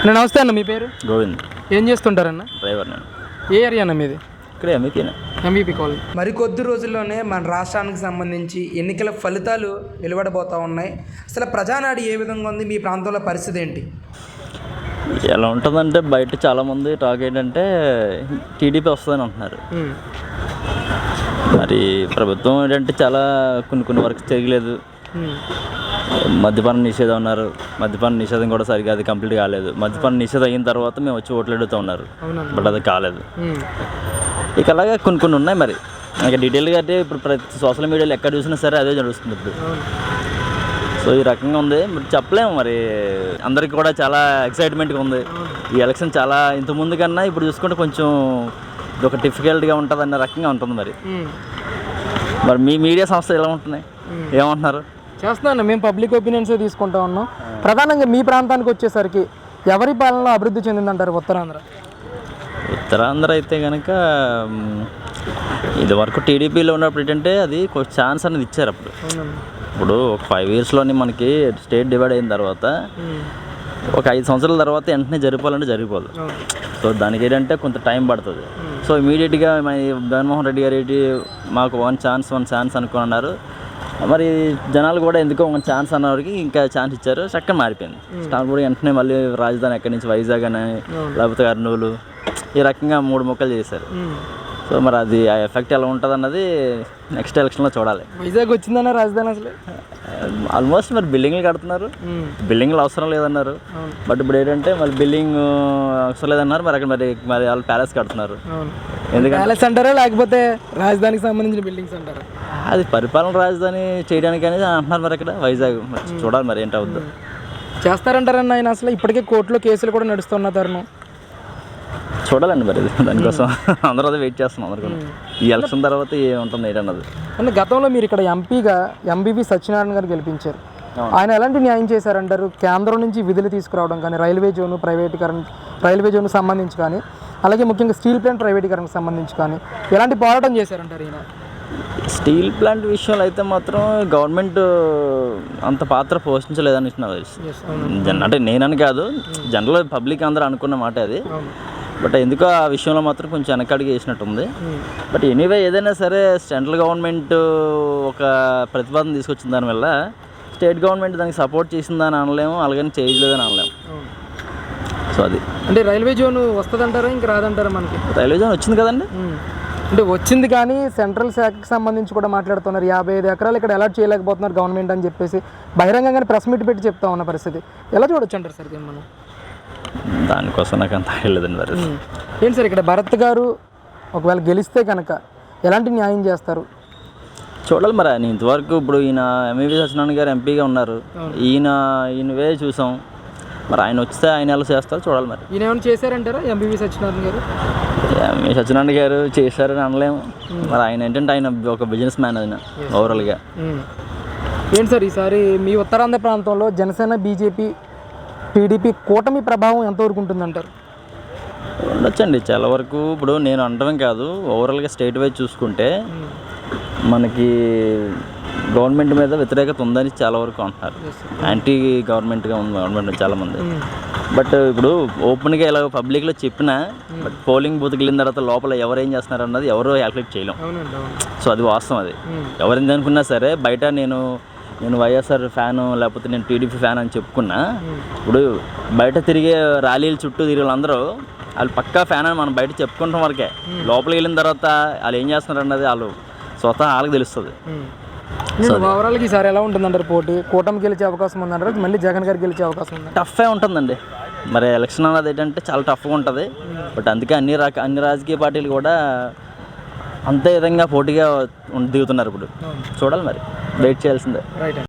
అన్న నమస్తే అన్న మీ పేరు? గోవింద్. ఏం చేస్తుంటారన్న? డ్రైవర్ నేను ఏ ఏరియా అన్న మీది? ఇక్కడ ఎంఈపీనే ఎంబీపీ కాలనీ. మరికొద్ది రోజుల్లోనే మన రాష్ట్రానికి సంబంధించి ఎన్నికల ఫలితాలు వెలువడబోతూ ఉన్నాయి. అసలు ప్రజానాడి ఏ విధంగా ఉంది? మీ ప్రాంతంలో పరిస్థితి ఏంటి? ఎలా ఉంటుందంటే బయట చాలామంది టాక్ ఏంటంటే టీడీపీ వస్తుందని అంటున్నారు. మరి ప్రభుత్వం ఏంటంటే చాలా కొన్ని కొన్ని వర్క్స్ చేయలేదు. మద్యపాన నిషేధం ఉన్నారు మద్యపాన నిషేధం కూడా సరిగా అది కంప్లీట్ కాలేదు. మద్యపాన నిషేధం అయిన తర్వాత మేము వచ్చి ఓట్లు అడుగుతూ ఉన్నారు. బట్ అది కాలేదు. ఇక అలాగే కొన్ని కొన్ని ఉన్నాయి మరి. ఇంకా డీటెయిల్గా అంటే ఇప్పుడు ప్రతి సోషల్ మీడియాలో ఎక్కడ చూసినా సరే అదే జరుగుతుంది ఇప్పుడు. సో ఈ రకంగా ఉంది. మరి చెప్పలేము మరి. అందరికి కూడా చాలా ఎక్సైట్మెంట్గా ఉంది. ఈ ఎలక్షన్ చాలా ఇంత ముందు కన్నా ఇప్పుడు చూసుకుంటే కొంచెం ఇది ఒక డిఫికల్ట్గా ఉంటుంది అన్న రకంగా ఉంటుంది మరి. మరి మీ మీడియా సంస్థలు ఎలా ఉంటున్నాయి? ఏమంటున్నారు? చేస్తున్నా అన్న మేము పబ్లిక్ ఒపీనియన్స్ తీసుకుంటా ఉన్నాం. ప్రధానంగా మీ ప్రాంతానికి వచ్చేసరికి ఎవరి పాలనలో అభివృద్ధి చెందిందంటారు ఉత్తరాంధ్ర? ఉత్తరాంధ్ర అయితే కనుక మ్, ఇది వరకు టీడీపీలో ఉన్నప్పుడు ఏంటంటే అది కొంచెం ఛాన్స్ అనేది ఇచ్చారు అప్పుడు. ఇప్పుడు ఒక ఫైవ్ ఇయర్స్లోని మనకి స్టేట్ డివైడ్ అయిన తర్వాత ఒక ఐదు సంవత్సరాల తర్వాత వెంటనే జరిపాలంటే జరిగిపోదు. సో దానికి ఏంటంటే కొంత టైం పడుతుంది. సో ఇమీడియట్గా మన జగన్మోహన్ రెడ్డి గారు ఏంటి మాకు వన్ ఛాన్స్ వన్ ఛాన్స్ అనుకుని అన్నారు. మరి జనాలు కూడా ఎందుకో వన్ ఛాన్స్ అన్నవారికి ఇంకా ఛాన్స్ ఇచ్చారు. చక్కగా మారిపోయింది. స్టార్ కూడా వెంటనే మళ్ళీ రాజధాని ఎక్కడి నుంచి వైజాగ్ అని లేకపోతే కర్నూలు ఈ రకంగా మూడు మొక్కలు చేశారు. సో మరి అది ఆ ఎఫెక్ట్ ఎలా ఉంటుంది అన్నది నెక్స్ట్ ఎలక్షన్లో చూడాలి. వైజాగ్ వచ్చిందన్న రాజధాని అసలు? ఆల్మోస్ట్ మరి బిల్డింగ్లు కడుతున్నారు. బిల్డింగ్లు అవసరం లేదన్నారు. బట్ ఇప్పుడు ఏంటంటే మరి బిల్డింగ్ అవసరం లేదన్నారు. మరి అక్కడ మరి మరి వాళ్ళు ప్యాలెస్ కడుతున్నారు. ఎందుకంటే ప్యాలెస్ అంటారా లేకపోతే రాజధానికి సంబంధించిన బిల్డింగ్స్ అంటారా? అది పరిపాలన రాజధాని చేయడానికి అనేది అంటున్నారు మరి అక్కడ వైజాగ్. చూడాలి మరి ఏంటి అవుద్దో. చేస్తారంటారన్న ఆయన అసలు ఇప్పటికే కోర్టులో కేసులు కూడా నడుస్తున్న తరుణం. చూడాలండి మరి ఇది. దానికోసం అందరూ అదే వెయిట్ చేస్తున్నాం అందరు కూడా. ఈ ఎలక్షన్ తర్వాత ఏముంటుంది ఏంటన్నది అంటే గతంలో మీరు ఇక్కడ ఎంపీగా ఎంబీబీ సత్యనారాయణ గారు గెలిపించారు. ఆయన ఎలాంటి న్యాయం చేశారంటారు? కేంద్రం నుంచి విధులు తీసుకురావడం కానీ రైల్వే జోన్ ప్రైవేటీకరణ రైల్వే జోన్ సంబంధించి కానీ అలాగే ముఖ్యంగా స్టీల్ ప్లాంట్ ప్రైవేటీకరణకు సంబంధించి కానీ ఎలాంటి పోరాటం చేశారంటారు ఈయన? స్టీల్ ప్లాంట్ విషయంలో అయితే మాత్రం గవర్నమెంట్ అంత పాత్ర పోషించలేదని నాకు తెలుసు జన్ అంటే నేనని కాదు జనరల్ పబ్లిక్ అందరూ అనుకున్న మాట అది. బట్ ఎందుకో ఆ విషయంలో మాత్రం కొంచెం వెనకడిగి వేసినట్టుంది. బట్ ఎనీవే ఏదైనా సరే సెంట్రల్ గవర్నమెంట్ ఒక ప్రతిపాదన తీసుకొచ్చిన దానివల్ల స్టేట్ గవర్నమెంట్ దానికి సపోర్ట్ చేసిందని అనలేము అలాగని చేయలేదని అనలేము. సో అది. అంటే రైల్వే జోన్ వస్తుందంటారా ఇంకా రాదంటారా మనకి? రైల్వే జోన్ వచ్చింది కదండి? అంటే వచ్చింది కానీ సెంట్రల్ శాఖకి సంబంధించి కూడా మాట్లాడుతున్నారు. యాభై ఐదు ఎకరాలు ఇక్కడ అలాట్ చేయలేకపోతున్నారు గవర్నమెంట్ అని చెప్పేసి. బహిరంగంగానే ప్రెస్ మీట్ పెట్టి చెప్తా ఉన్న పరిస్థితి. ఎలా చూడొచ్చు అంటారు సార్ దీన్ని మనం? దానికోసం నాకు అంత వెళ్ళలేదండి మరి. ఏంటి సార్ ఇక్కడ భరత్ గారు ఒకవేళ గెలిస్తే కనుక ఎలాంటి న్యాయం చేస్తారు? చూడాలి మరి ఆయన. ఇంతవరకు ఇప్పుడు ఈయన ఎంఈవి సత్యనారాయణ గారు ఎంపీగా ఉన్నారు. ఈయన ఈయనవే చూసాం. మరి ఆయన వస్తే ఆయన ఎలా చేస్తారో చూడాలి మరి. ఈయన ఏమైనా చేశారంటారా ఎంబీబీ సత్యనారాయణ గారు? ఎంఈ సత్యనారాయణ గారు చేశారని అనలేము మరి ఆయన ఏంటంటే ఆయన ఒక బిజినెస్ మ్యాన్ ఆయన ఓవరాల్గా ఏంటి సార్ ఈసారి మీ ఉత్తరాంధ్ర ప్రాంతంలో జనసేన బీజేపీ టీడీపీ కూటమి ప్రభావం ఎంతవరకు ఉంటుందంటారు? ఉండొచ్చండి. చాలా వరకు ఇప్పుడు నేను అనటమే కాదు. ఓవరాల్గా స్టేట్ వైజ్ చూసుకుంటే మనకి గవర్నమెంట్ మీద వ్యతిరేకత ఉందని చాలా వరకు అంటున్నారు. యాంటీ గవర్నమెంట్గా ఉంది. గవర్నమెంట్ చాలామంది బట్ ఇప్పుడు ఓపెన్గా ఇలా పబ్లిక్లో చెప్పినా బట్ పోలింగ్ బూత్కి వెళ్ళిన తర్వాత లోపల ఎవరు ఏం చేస్తున్నారు అన్నది ఎవరు క్యాల్కులేట్ చేయలేం. సో అది వాస్తవం అది. ఎవరిని అనుకున్నా సరే బయట నేను నేను వైఎస్ఆర్ ఫ్యాను లేకపోతే నేను టీడీపీ ఫ్యాన్ అని చెప్పుకున్నా ఇప్పుడు బయట తిరిగే ర్యాలీల చుట్టూ తిరిగే వాళ్ళందరూ వాళ్ళు పక్కా ఫ్యాన్ అని మనం బయట చెప్పుకుంటాం వరకే. లోపలికి వెళ్ళిన తర్వాత వాళ్ళు ఏం చేస్తున్నారు అన్నది వాళ్ళు స్వతహా వాళ్ళకి తెలుస్తుంది. నేను ఓవరాల్గా ఈసారి ఎలా ఉంటుందంటారు పోటీ? కూటమి గెలిచే అవకాశం ఉందంటారు? మళ్ళీ జగన్ గారు గెలిచే అవకాశం ఉంది? టఫే ఉంటుందండి. మరి ఎలక్షన్ అన్నది ఏంటంటే చాలా టఫ్గా ఉంటుంది. బట్ అందుకే అన్ని రక అన్ని రాజకీయ పార్టీలు కూడా అంతే విధంగా పోటీగా దిగుతున్నారు ఇప్పుడు. చూడాలి మరి. వెయిట్ చేయాల్సిందే.